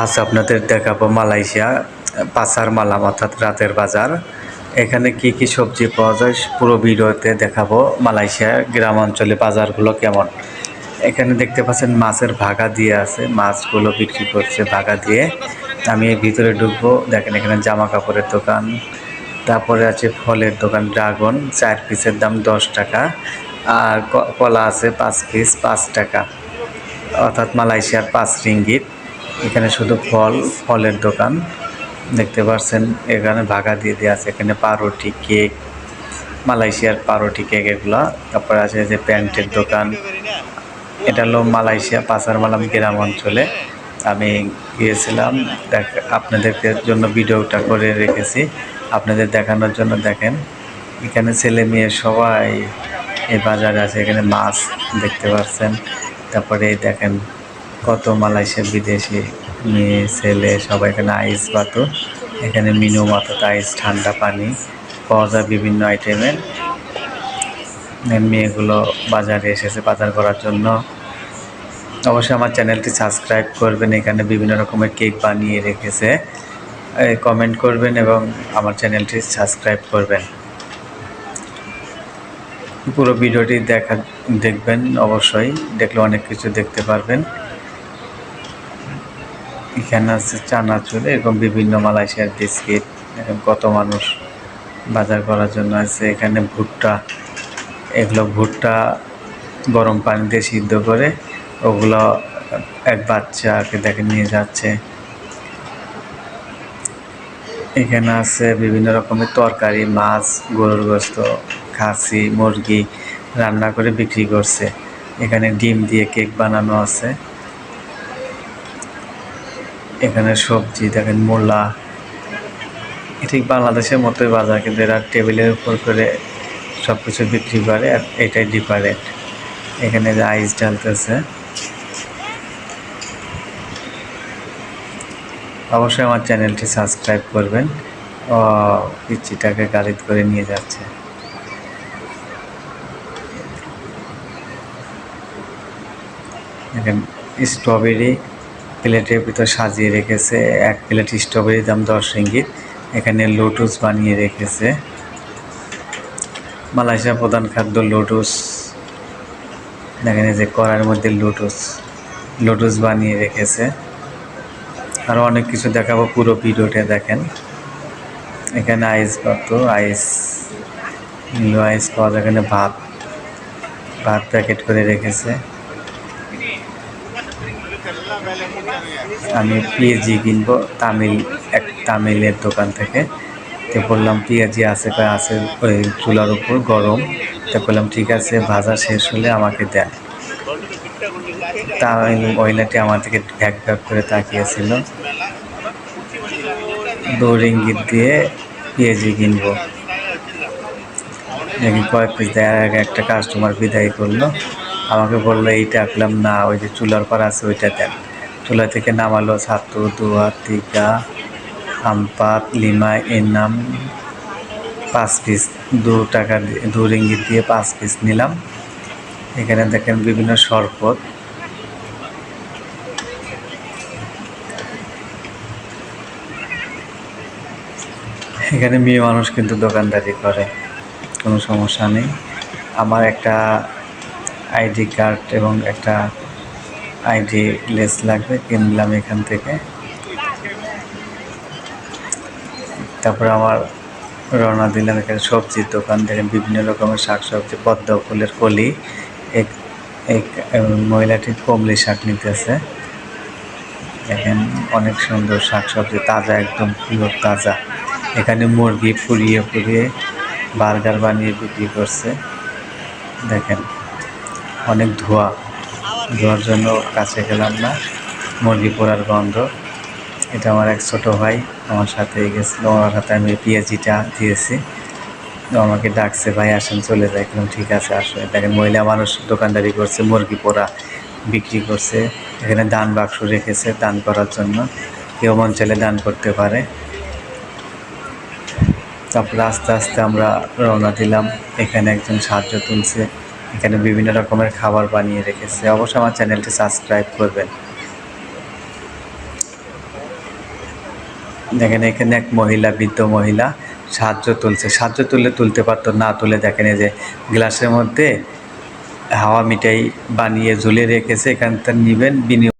আজ আপনাদের দেখাবো মালয়েশিয়া পাসার মালাম অর্থাৎ রাতের বাজার। এখানে কি কি সবজি পাওয়া যায় পুরো ভিডিওতে দেখাবো মালয়েশিয়া গ্রাম অঞ্চলে বাজারগুলো কেমন। এখানে দেখতে পাচ্ছেন মাছের ভাগা দিয়ে আছে, মাছগুলো বিক্রি করছে ভাগা দিয়ে। আমি ভিতরে ঢুকবো, দেখেন এখানে জামা কাপড়ের দোকান। তারপরে আছে ফলের দোকান, ড্রাগন, চার পিসের দাম দশ টাকা। আর কলা আছে পাঁচ পিস, পাঁচ টাকা। অর্থাৎ মালয়েশিয়ার পাঁচ রিঙ্গিত। এখানে শুধু ফল, ফলের দোকান। দেখতে পাচ্ছেন এখানে ভাগা দিয়ে দেওয়া আছে। এখানে পাউরুটি, কেক, মালয়েশিয়ার পাউরুটি, কেক এগুলো। তারপরে আছে যে প্যান্টের দোকান। এটা হলো মালয়েশিয়া পাসার মালাম গ্রাম অঞ্চলে। আমি গিয়েছিলাম, দেখ আপনাদেরকে জন্য ভিডিওটা করে রেখেছি। আপনাদের দেখানোর জন্য দেখেন, এখানে ছেলে মেয়ে সবাই এই বাজারে আছে। এখানে মাছ দেখতে পাচ্ছেন তারপরে দেখেন কত বিদেশি মেয়ে ছেলে, সবাই এখানে আইস বাতো। এখানে মিনু মাতো আইস ঠান্ডা পানি পাওয়া যায় বিভিন্ন আইটেমের মেয়েগুলো বাজারে এসেছে বাজার করার জন্য। অবশ্যই আমার চ্যানেলটি সাবস্ক্রাইব করবেন, এখানে বিভিন্ন রকমের কেক বানিয়ে রেখেছে। কমেন্ট করবেন এবং আমার চ্যানেলটি সাবস্ক্রাইব করবেন। পুরো ভিডিওটি দেখা, দেখবেন অবশ্যই। দেখলে অনেক কিছু দেখতে পারবেন। এখানে আছে চানাচুর এরকম বিভিন্ন মালয়েশিয়ার বিস্কিট কত মানুষ বাজার করার জন্য আছে। এখানে ভুট্টা, এগুলো ভুট্টা গরম পানিতে সিদ্ধ করে ওগুলো এক বাচ্চাকে দেখে নিয়ে যাচ্ছে। এখানে আছে বিভিন্ন রকমের তরকারি, মাছ, গরুর গোস্ত, খাসি, মুরগি রান্না করে বিক্রি করছে। এখানে ডিম দিয়ে কেক বানানো আছে। এখানে সবজি, দেখেন মূলা। ঠিক বাংলাদেশের মতোই বাজার কিন্তু এরা টেবিলের উপর করে সব কিছু বিক্রি করে, আর এটাই ডিফারেন্ট এখানে যে আইস ঢালতেছে অবশ্যই আমার চ্যানেলটি সাবস্ক্রাইব করবেন। ও পিচ্ছিটাকে গাড়িত করে নিয়ে যাচ্ছে। দেখেন স্ট্রবেরি প্লেটের ভিতর সাজিয়ে রেখেছে। এক প্লেট স্ট্রবেরি দাম দশ রিঙ্গিত। এখানে লোটুস বানিয়ে রেখেছে। মালয়েশিয়ার প্রধান খাদ্য লোটুস দেখেন যে কড়ার মধ্যে লোটুস লোটুস বানিয়ে রেখেছে। আরও অনেক কিছু দেখাবো পুরো ভিডিওটা দেখেন। এখানে আইস পাতো আইস নীল আইস পাওয়া যায়। এখানে ভাত। ভাত প্যাকেট করে রেখেছে। আমি পিএজি কিনবো, তামিল, এক তামিলের দোকান থেকে। তো বললাম পেঁয়াজি আছে কয়? আছে ওই চুলার উপর, গরম। তো বললাম, ঠিক আছে ভাজা শেষ হলে আমাকে দেন। তামিল মহিলাটি আমার থেকে ভ্যাক ভ্যাক করে তাকিয়েছিল। দু রিঙ্গিত দিয়ে পেঁয়াজি কিনবো। কয়েক পিস দেওয়ার আগে একটা কাস্টমার বিদায় করল। আমাকে বলল এইটা বললাম না, ওই যে চুলার পর আছে, ওইটা দেন চুলা থেকে নামালো ছাতু, দুয়া তিকা আমপাত লিমা এর নাম পাঁচ পিস, দু টাকা দু রিঙ্গিত দিয়ে পাঁচ পিস নিলাম। এখানে দেখেন বিভিন্ন শরবত। এখানে মেয়ে মানুষ কিন্তু দোকানদারি করে, কোনো সমস্যা নেই। আমার একটা আইডি কার্ড এবং একটা আইডি লেস লাগবে, কিনলাম এখান থেকে। তারপরে আমার রওনা দিলাম এখানে সবজির দোকান থেকে বিভিন্ন রকমের শাক সবজি পদ্ম ফুলের কলি, এক এক মহিলাটি কমলি শাক নিতেছে। দেখেন অনেক সুন্দর শাক সবজি তাজা একদম পিওর তাজা। এখানে মুরগি পুড়িয়ে পুড়িয়ে বার্গার বানিয়ে বিক্রি করছে। দেখেন। অনেক ধোয়া। ধোয়ার জন্য কাছে গেলাম না। মুরগি পোড়ার গন্ধ। এটা আমার এক ছোটো ভাই, আমার সাথে গেছিল। আমার হাতে আমি পেঁয়াজিটা দিয়েছি। আমাকে ডাকছে, ভাই, আসেন, চলে যায় কিন্তু ঠিক আছে, আসো। দেখেন, মহিলা মানুষ দোকানদারি করছে, মুরগি পোড়া বিক্রি করছে। এখানে দান বাক্স রেখেছে দান করার জন্য। কেউ মন চাইলে দান করতে পারে। তারপরে আস্তে আস্তে আমরা রওনা দিলাম। এখানে একজন সাহায্য তুলছে। এখানে বিভিন্ন রকমের খাবার বানিয়ে রেখেছে। অবশ্যই আমার চ্যানেলটি সাবস্ক্রাইব করবেন। দেখেন, এখানে এক মহিলা, বৃদ্ধ মহিলা সাহায্য তুলছে। সাহায্য তুললে তুলতে পারতো না, তুলে দেখেন এই যে গ্লাসের মধ্যে হাওয়া মিঠাই বানিয়ে ঝুলে রেখেছে। এখান থেকে নেবেন, বিনিয়োগ